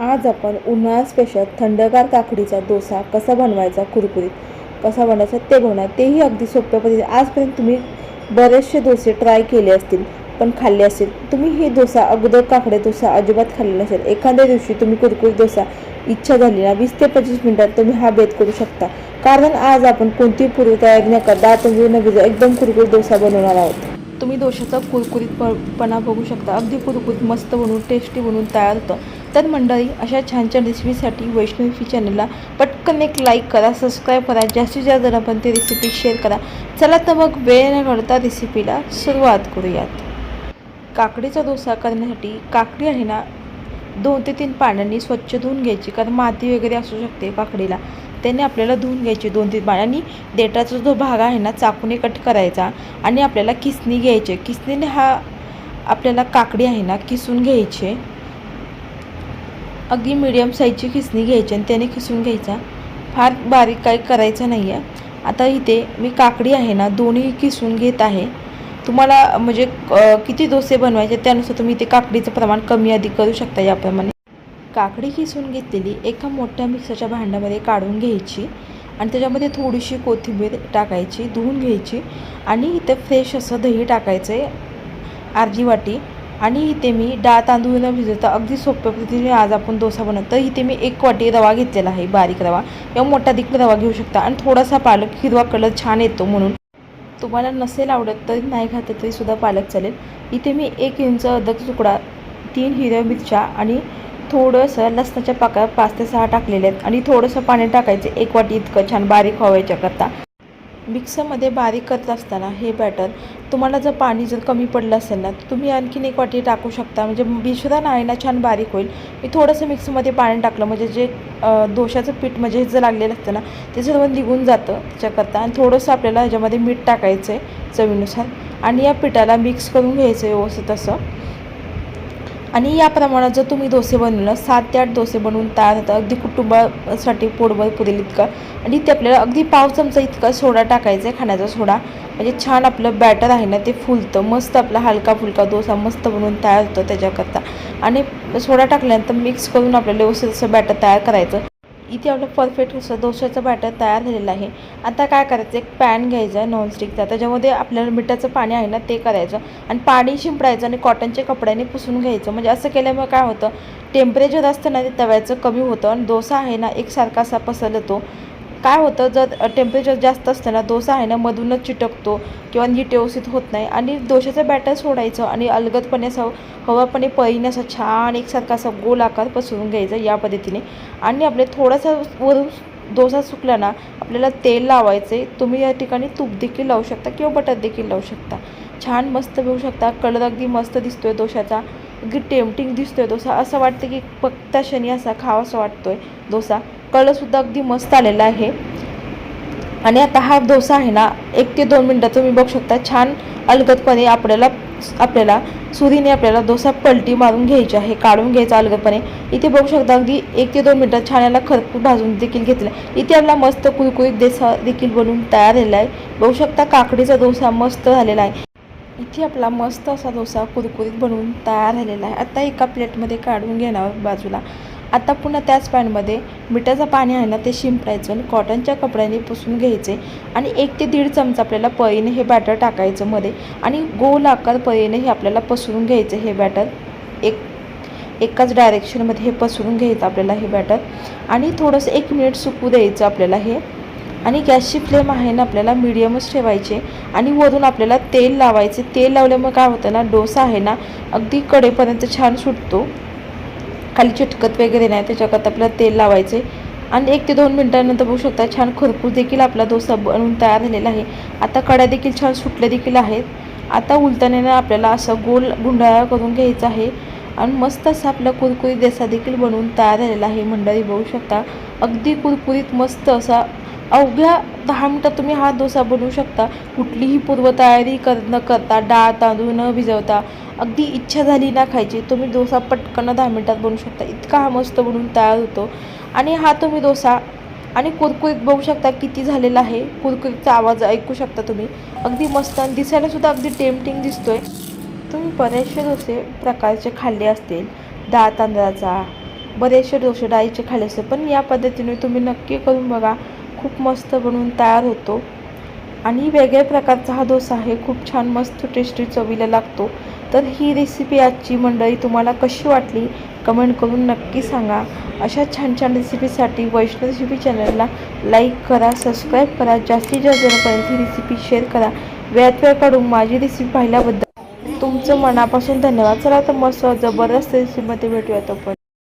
आज आपण उन्हाळा स्पेशल थंडगार काकडीचा डोसा कसा बनवायचा कुरकुरीत कसा बनवायचा ते बनवणार तेही अगदी सोप्या पद्धतीने. आजपर्यंत तुम्ही बरेचसे डोसे ट्राय केले असतील पण खाल्ले असतील. तुम्ही हे डोसा अगोदर काकडे डोसा अजिबात खाल्ले नसेल. एखाद्या दिवशी तुम्ही कुरकुरीत डोसा इच्छा झाली ना वीस ते पंचवीस मिनिटात तुम्ही हा बेत करू शकता. कारण आज आपण कोणतीही पूर्वतयारी न करता तुम्ही न भिजा एकदम कुरकुरीत डोसा बनवणार आहोत. तुम्ही डोशाचा कुरकुरीतपणा बघू शकता. अगदी कुरकुरीत मस्त बनवून टेस्टी बनवून तयार होतं. तर मंडळी अशा छान छान रेसिपीसाठी वैष्णवी चॅनलला पटकन एक लाईक करा सबस्क्राईब करा जास्तीत जास्त जणांपर्यंत ती रेसिपी शेअर करा. चला तर मग वेळ न घडता रेसिपीला सुरुवात करूयात. काकडीचा डोसा करण्यासाठी काकडी आहे ना दोन ते तीन पाण्याने स्वच्छ धुवून घ्यायची. कारण माती वगैरे असू शकते काकडीला. त्याने आपल्याला धुवून घ्यायची दोन तीन पाण्याने देठाचा जो भाग आहे ना चाकूने कट करायचा आणि आपल्याला किसणी घ्यायची. किसणीने हा आपल्याला काकडी आहे ना किसून घ्यायची. अगदी मिडियम साईजची खिसणी घ्यायची आणि त्याने खिसून घ्यायचा. फार बारीक काही करायचं नाही आहे आता इथे मी काकडी आहे ना दोन्ही किसून घेत आहे. तुम्हाला म्हणजे किती डोसे बनवायचे त्यानुसार तुम्ही इथे काकडीचं प्रमाण कमी अधिक करू शकता याप्रमाणे. काकडी किसून घेतलेली एका मोठ्या मिक्सरच्या भांड्यामध्ये काढून घ्यायची आणि त्याच्यामध्ये थोडीशी कोथिंबीर टाकायची धुवून घ्यायची आणि इथे फ्रेश असं दही टाकायचं आहे अर्धी वाटी. आणि इथे मी डाळ तांदूळ न भिजवता अगदी सोप्या पद्धतीने आज आपण डोसा बनवतो. तर इथे मी एक वाटी रवा घेतलेला आहे बारीक रवा. किंवा मोठा देखील रवा घेऊ शकता. आणि थोडासा पालक हिरवा कलर छान येतो म्हणून. तुम्हाला नसेल आवडत तरी नाही घातलं तरी सुद्धा पालक चालेल. इथे मी एक इंच अदक तुकडा तीन हिरव्या मिरच्या आणि थोडंसं लसणाच्या पाका पाच ते सहा टाकलेल्या आहेत. आणि थोडंसं पाणी टाकायचं एक वाटी इतकं छान बारीक व्हायच्याकरता मिक्सरमध्ये बारीक करत असताना हे बॅटर तुम्हाला जर पाणी जर कमी पडलं असेल ना तर तुम्ही आणखीन एक वाटी टाकू शकता. म्हणजे मिश्रण आहे ना छान बारीक होईल. मी थोडंसं मिक्समध्ये पाणी टाकलं म्हणजे जे दोशाचं पीठ म्हणजे जे लागलेलं असतं ना ते सर्व निघून जातं त्याच्याकरता आणि थोडंसं आपल्याला ह्याच्यामध्ये मीठ टाकायचं आहे चवीनुसार. आणि या पिठाला मिक्स करून घ्यायचं आहे व्यवस्थित असं. आणि या प्रमाणात जर तुम्ही डोसे बनवलं सात ते आठ डोसे बनवून तयार होतात. अगदी कुटुंबासाठी पोटभर पुरेल इतकं. आणि ते आपल्याला अगदी पाव चमचा इतका सोडा टाकायचा आहे खाण्याचा सोडा. म्हणजे छान आपलं बॅटर आहे ना ते फुलतं. मस्त आपला हलका फुलका डोसा मस्त बनवून तयार होतो त्याच्याकरता. आणि सोडा टाकल्यानंतर मिक्स करून आपल्याला व्यवस्थित असं बॅटर तयार करायचं. इथे आपलं परफेक्ट असं दोश्याचं बॅटर तयार झालेलं आहे. आता काय करायचं? एक पॅन घ्यायचं आहे नॉनस्टिकचा त्याच्यामध्ये आपल्याला मिठाचं पाणी आहे ना ते करायचं. आणि पाणी शिंपडायचं आणि कॉटनच्या कपड्याने पुसून घ्यायचं. म्हणजे असं केल्यामुळे काय होतं? टेम्परेचर असतं ना ते तव्याचं कमी होतं. आणि डोसा आहे ना एकसारखा असा पसरतो. काय होतं जर टेम्परेचर जास्त असतं ना डोसा आहे ना मधूनच चिटकतो किंवा नीट व्यवस्थित होत नाही आणि डोशाचं बॅटर सोडायचं आणि अलगदपणे असं हवापणे पळीने असं छान एकसारखा असा गोल आकार पसरून घ्यायचा या पद्धतीने. आणि आपले थोडासा वरून डोसा सुकला ना आपल्याला तेल लावायचं आहे तुम्ही या ठिकाणी तूप देखील लावू शकता किंवा बटर देखील लावू शकता. छान मस्त घेऊ शकता कलर अगदी मस्त दिसतो आहे डोशाचा अगदी टेम्पटिंग दिसतो आहे डोसा. असं वाटतं की फक्त शनी असा खावासा आहे डोसा. कलरसुद्धा अगदी मस्त आलेला आहे. आणि आता हा डोसा आहे ना एक ते दोन मिनटं तुम्ही बघू शकता. छान अलगदपणे आपल्याला आपल्याला सुरीने आपल्याला डोसा पलटी मारून घ्यायची आहे काढून घ्यायचा अलगदपणे. इथे बघू शकता अगदी एक ते दोन मिनटात छान याला खरपूर भाजून देखील घेतला इथे आपला मस्त कुरकुरीत डोसा देखील बनवून तयार झालेला आहे. बघू शकता काकडीचा डोसा मस्त झालेला आहे. इथे आपला मस्त असा डोसा कुरकुरीत बनवून तयार झालेला आहे. आता एका प्लेटमध्ये काढून घेणार बाजूला. आता पुन्हा त्याच पॅनमध्ये मिठाचं पाणी आहे ना ते शिंपडायचं आणि कॉटनच्या कपड्याने पुसून घ्यायचे. आणि एक ते दीड चमचा आपल्याला पळीने हे बॅटर टाकायचं मध्ये आणि गोल आकार पळीने हे आपल्याला पसरून घ्यायचं हे बॅटर. एक एकाच डायरेक्शनमध्ये हे पसरून घ्यायचं आपल्याला हे बॅटर. आणि थोडंसं एक मिनिट सुकू द्यायचं आपल्याला हे. आणि गॅसची फ्लेम आहे ना आपल्याला मिडियमच ठेवायचे. आणि वरून आपल्याला तेल लावायचे. तेल लावल्यामुळे काय होतं ना डोसा आहे ना अगदी कडेपर्यंत छान सुटतो. खाली चिटकत वगैरे नाही त्याच्याकरता आपल्याला तेल लावायचे. आणि एक ते दोन मिनटानंतर बघू शकता छान खरपूस देखील आपला डोसा बनवून तयार झालेला आहे. आता कड्या देखील छान सुटल्या देखील आहेत. आता उलटण्याने आपल्याला असं गोल गुंडाळा करून घ्यायचा आहे. आणि मस्त असा आपला कुरकुरीत देसा देखील बनवून तयार झालेला आहे. मंडळी बघू शकता अगदी कुरकुरीत मस्त असा अवघ्या दहा मिनटात तुम्ही हा डोसा बनवू शकता. कुठलीही पूर्वतयारी कर न करता डाळ तांदूळ न भिजवता. अगदी इच्छा झाली ना खायची तुम्ही डोसा पटकन दहा मिनटात बनवू शकता. इतका हा मस्त बनवून तयार होतो. आणि हा तुम्ही डोसा आणि कुरकुरीत बघू शकता किती झालेला आहे कुरकुरीतचा आवाज ऐकू शकता तुम्ही. अगदी मस्त आणि दिसायलासुद्धा अगदी टेम्पटिंग दिसतोय. तुम्ही बरेचसे डोसे प्रकारचे खाल्ले असतील. डाळ तांदळाचा बरेचसे डोसे डाळीचे खाल्ले असते पण या पद्धतीने तुम्ही नक्की करून बघा खूप मस्त बनवून तयार होतो. आणि वेगळ्या प्रकारचा हा डोसा आहे. खूप छान मस्त टेस्टी चवीला लागतो. तर ही रेसिपी आजची मंडळी तुम्हाला कशी वाटली? कमेंट करून नक्की सांगा. अशा छान छान रेसिपीसाठी वैष्णव रेसिपी चॅनलला लाईक करा सबस्क्राईब करा. जास्तीत जास्त जणांपर्यंत ही रेसिपी शेअर करा. वेळात वेळ काढून माझी रेसिपी पाहिल्याबद्दल तुमचं मनापासून धन्यवाद. चला तर मस्त जबरदस्त रेसिपीमध्ये भेटूया आपण.